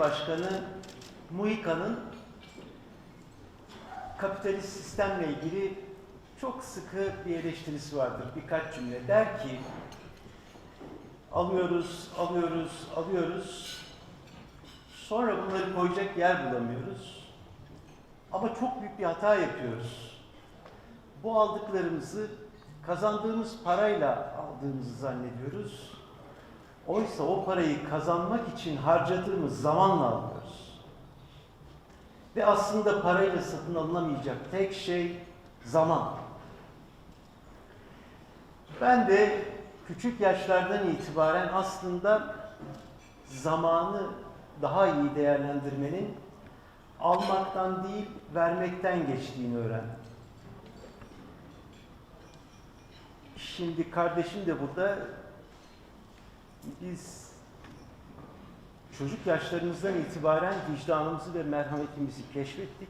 Başkanı Muhika'nın kapitalist sistemle ilgili çok sıkı bir eleştirisi vardır. Birkaç cümle der ki alıyoruz, alıyoruz, alıyoruz. Sonra bunları koyacak yer bulamıyoruz. Ama çok büyük bir hata yapıyoruz. Bu aldıklarımızı kazandığımız parayla aldığımızı zannediyoruz. Oysa o parayı kazanmak için harcadığımız zamanla alıyoruz. Ve aslında parayla satın alınamayacak tek şey zaman. Ben de küçük yaşlardan itibaren aslında zamanı daha iyi değerlendirmenin almaktan değil vermekten geçtiğini öğrendim. Şimdi kardeşim de burada biz çocuk yaşlarımızdan itibaren vicdanımızı ve merhametimizi keşfettik.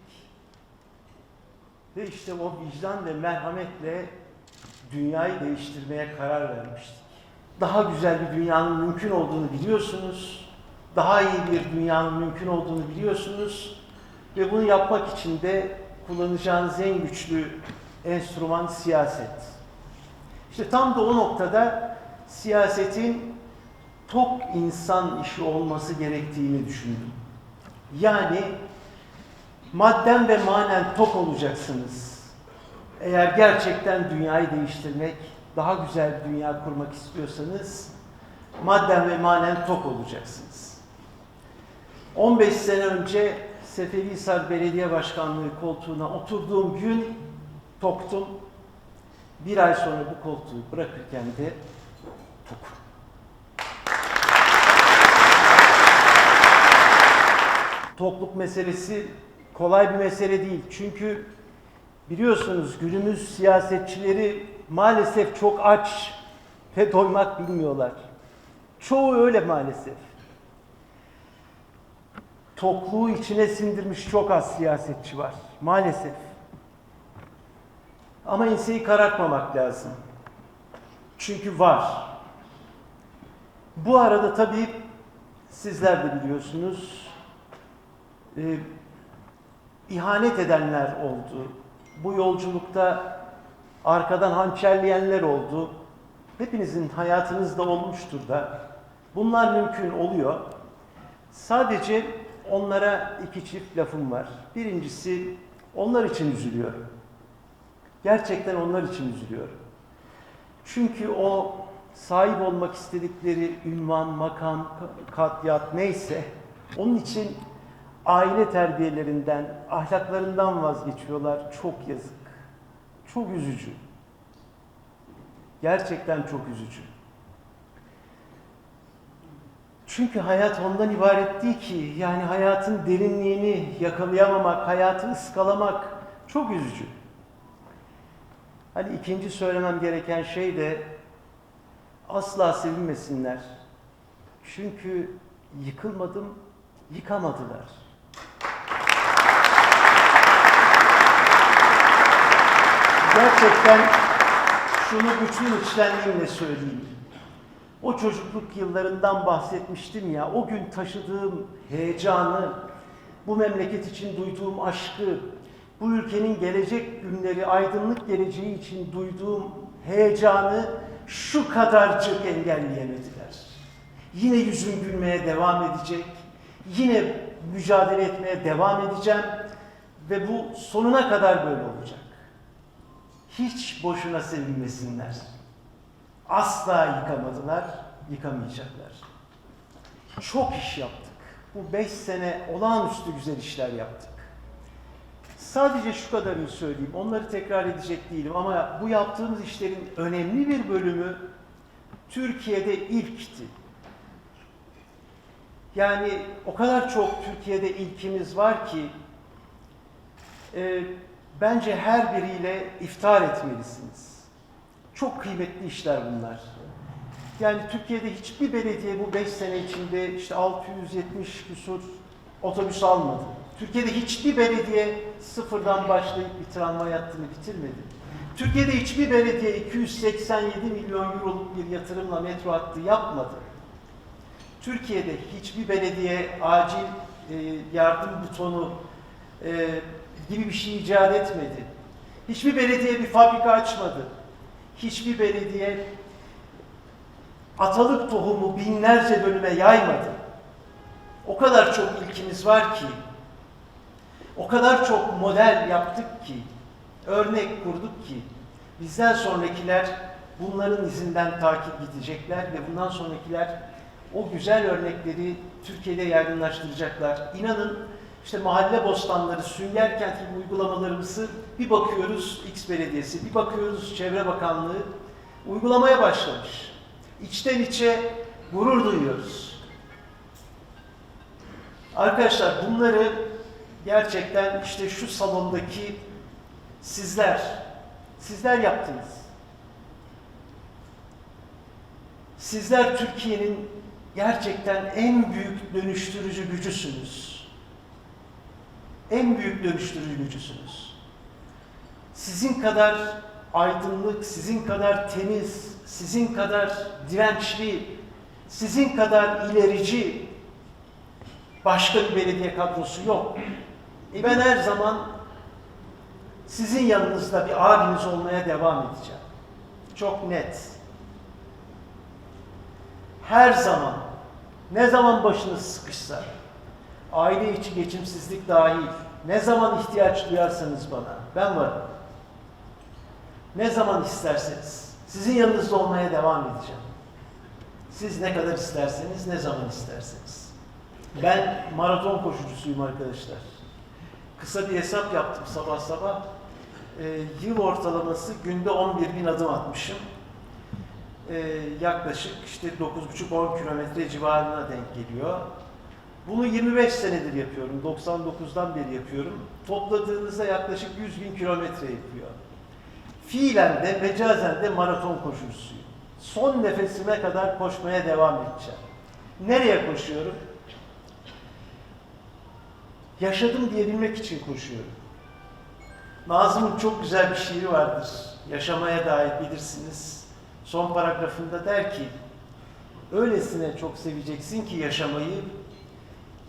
Ve işte o vicdan ve merhametle dünyayı değiştirmeye karar vermiştik. Daha güzel bir dünyanın mümkün olduğunu biliyorsunuz. Daha iyi bir dünyanın mümkün olduğunu biliyorsunuz. Ve bunu yapmak için de kullanacağınız en güçlü enstrüman siyaset. İşte tam da o noktada siyasetin tok insan işi olması gerektiğini düşündüm. Yani madden ve manen tok olacaksınız. Eğer gerçekten dünyayı değiştirmek, daha güzel bir dünya kurmak istiyorsanız madden ve manen tok olacaksınız. 15 sene önce Seferihisar Belediye Başkanlığı koltuğuna oturduğum gün toktum. Bir ay sonra bu koltuğu bırakırken de tokum. Tokluk meselesi kolay bir mesele değil. Çünkü biliyorsunuz günümüz siyasetçileri maalesef çok aç ve doymak bilmiyorlar. Çoğu öyle maalesef. Tokluğu içine sindirmiş çok az siyasetçi var. Maalesef. Ama enseyi karartmamak lazım. Çünkü var. Bu arada tabii sizler de biliyorsunuz e, ihanet edenler oldu. Bu yolculukta arkadan hançerleyenler oldu. Hepinizin hayatınızda olmuştur da. Bunlar mümkün oluyor. Sadece onlara iki çift lafım var. Birincisi onlar için üzülüyorum. Gerçekten onlar için üzülüyorum. Çünkü o sahip olmak istedikleri ünvan, makam, katyat neyse onun için aile terbiyelerinden, ahlaklarından vazgeçiyorlar. Çok yazık. Çok üzücü. Gerçekten çok üzücü. Çünkü hayat ondan ibaret değil ki. Yani hayatın derinliğini yakalayamamak, hayatı ıskalamak çok üzücü. Hani ikinci söylemem gereken şey de asla sevinmesinler. Çünkü yıkılmadım, yıkamadılar. Gerçekten şunu bütün içtenliğimle söyleyeyim. O çocukluk yıllarından bahsetmiştim ya, o gün taşıdığım heyecanı, bu memleket için duyduğum aşkı, bu ülkenin gelecek günleri, aydınlık geleceği için duyduğum heyecanı şu kadarcık engelleyemediler. Yine yüzüm gülmeye devam edecek, yine mücadele etmeye devam edeceğim ve bu sonuna kadar böyle olacak. Hiç boşuna sevinmesinler. Asla yıkamadılar, yıkamayacaklar. Çok iş yaptık. Bu beş sene olağanüstü güzel işler yaptık. Sadece şu kadarını söyleyeyim, onları tekrar edecek değilim ama bu yaptığımız işlerin önemli bir bölümü Türkiye'de ilkti. Yani o kadar çok Türkiye'de ilkimiz var ki e, bence her biriyle iftihar etmelisiniz. Çok kıymetli işler bunlar. Yani Türkiye'de hiçbir belediye bu 5 sene içinde işte 670 küsur otobüs almadı. Türkiye'de hiçbir belediye sıfırdan başlayıp bir tramvay hattını bitirmedi. Türkiye'de hiçbir belediye 287 milyon euroluk bir yatırımla metro hattı yapmadı. Türkiye'de hiçbir belediye acil e, yardım butonu e, gibi bir şey icat etmedi. Hiçbir belediye bir fabrika açmadı. Hiçbir belediye atalık tohumu binlerce bölüme yaymadı. O kadar çok ilkimiz var ki, o kadar çok model yaptık ki, örnek kurduk ki, bizden sonrakiler bunların izinden takip gidecekler ve bundan sonrakiler o güzel örnekleri Türkiye'de yaygınlaştıracaklar. İnanın işte mahalle bostanları, sünger kent gibi uygulamalarımızı bir bakıyoruz X Belediyesi, bir bakıyoruz Çevre Bakanlığı uygulamaya başlamış. İçten içe gurur duyuyoruz. Arkadaşlar bunları gerçekten işte şu salondaki sizler, sizler yaptınız. Sizler Türkiye'nin gerçekten en büyük dönüştürücü gücüsünüz. En büyük dönüştürücü gücüsünüz. Sizin kadar aydınlık, sizin kadar temiz, sizin kadar dirençli, sizin kadar ilerici başka bir belediye kadrosu yok. E ben her zaman sizin yanınızda bir abiniz olmaya devam edeceğim. Çok net. Her zaman, ne zaman başınız sıkışsa, aile içi geçimsizlik dahil, ne zaman ihtiyaç duyarsanız bana, ben varım. Ne zaman isterseniz, sizin yanınızda olmaya devam edeceğim. Siz ne kadar isterseniz, ne zaman isterseniz. Ben maraton koşucusuyum arkadaşlar. Kısa bir hesap yaptım sabah sabah. Ee, yıl ortalaması günde 11 bin adım atmışım. Ee, yaklaşık işte 9,5-10 kilometre civarına denk geliyor. Bunu 25 senedir yapıyorum. 99'dan beri yapıyorum. Topladığınızda yaklaşık 100 bin kilometre yapıyor. Fiilen de mecazen de maraton koşucusuyum. Son nefesime kadar koşmaya devam edeceğim. Nereye koşuyorum? Yaşadım diyebilmek için koşuyorum. Nazım'ın çok güzel bir şiiri vardır. Yaşamaya dair bilirsiniz. Son paragrafında der ki, öylesine çok seveceksin ki yaşamayı,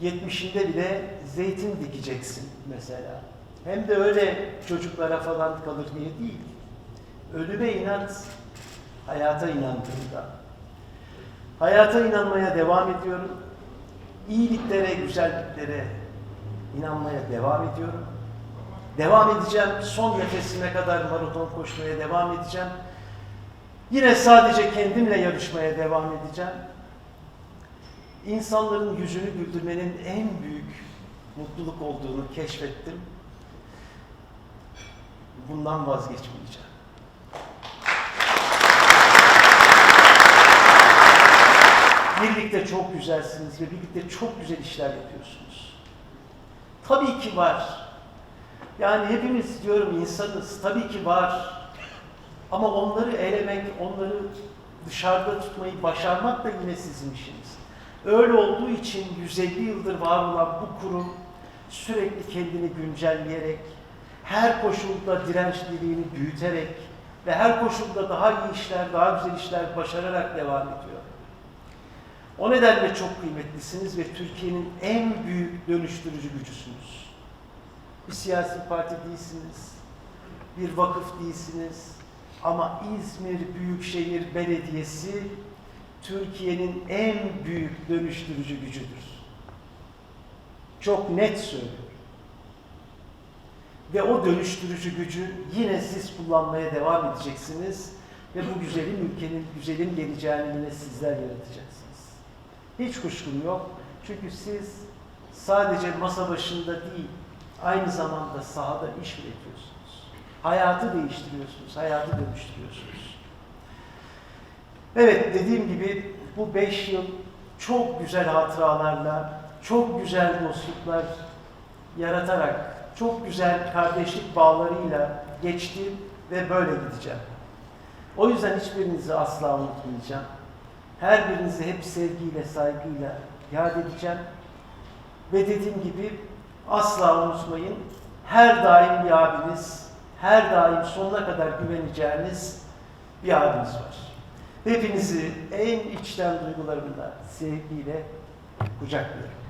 yetmişinde bile zeytin dikeceksin mesela. Hem de öyle çocuklara falan kalır diye değil. Ölüme inat, hayata inandığında. Hayata inanmaya devam ediyorum. İyiliklere, güzelliklere inanmaya devam ediyorum. Devam edeceğim. Son nefesime kadar maraton koşmaya devam edeceğim. Yine sadece kendimle yarışmaya devam edeceğim. İnsanların yüzünü güldürmenin en büyük mutluluk olduğunu keşfettim. Bundan vazgeçmeyeceğim. Birlikte çok güzelsiniz ve birlikte çok güzel işler yapıyorsunuz. Tabii ki var. Yani hepimiz diyorum insanız. Tabii ki var. Ama onları elemek, onları dışarıda tutmayı başarmak da yine sizin işiniz. Öyle olduğu için 150 yıldır var olan bu kurum sürekli kendini güncelleyerek, her koşulda dirençliliğini büyüterek ve her koşulda daha iyi işler, daha güzel işler başararak devam ediyor. O nedenle çok kıymetlisiniz ve Türkiye'nin en büyük dönüştürücü gücüsünüz. Bir siyasi parti değilsiniz, bir vakıf değilsiniz ama İzmir Büyükşehir Belediyesi Türkiye'nin en büyük dönüştürücü gücüdür. Çok net söylüyorum. Ve o dönüştürücü gücü yine siz kullanmaya devam edeceksiniz ve bu güzelin ülkenin güzelin geleceğini yine sizler yaratacaksınız. Hiç kuşkum yok. Çünkü siz sadece masa başında değil, aynı zamanda sahada iş üretiyorsunuz. Hayatı değiştiriyorsunuz, hayatı dönüştürüyorsunuz. Evet, dediğim gibi bu beş yıl çok güzel hatıralarla, çok güzel dostluklar yaratarak, çok güzel kardeşlik bağlarıyla geçti ve böyle gideceğim. O yüzden hiçbirinizi asla unutmayacağım. Her birinizi hep sevgiyle, saygıyla yad edeceğim. Ve dediğim gibi asla unutmayın, her daim bir abiniz, her daim sonuna kadar güveneceğiniz bir abiniz var. Hepinizi en içten duygularımla sevgiyle kucaklıyorum.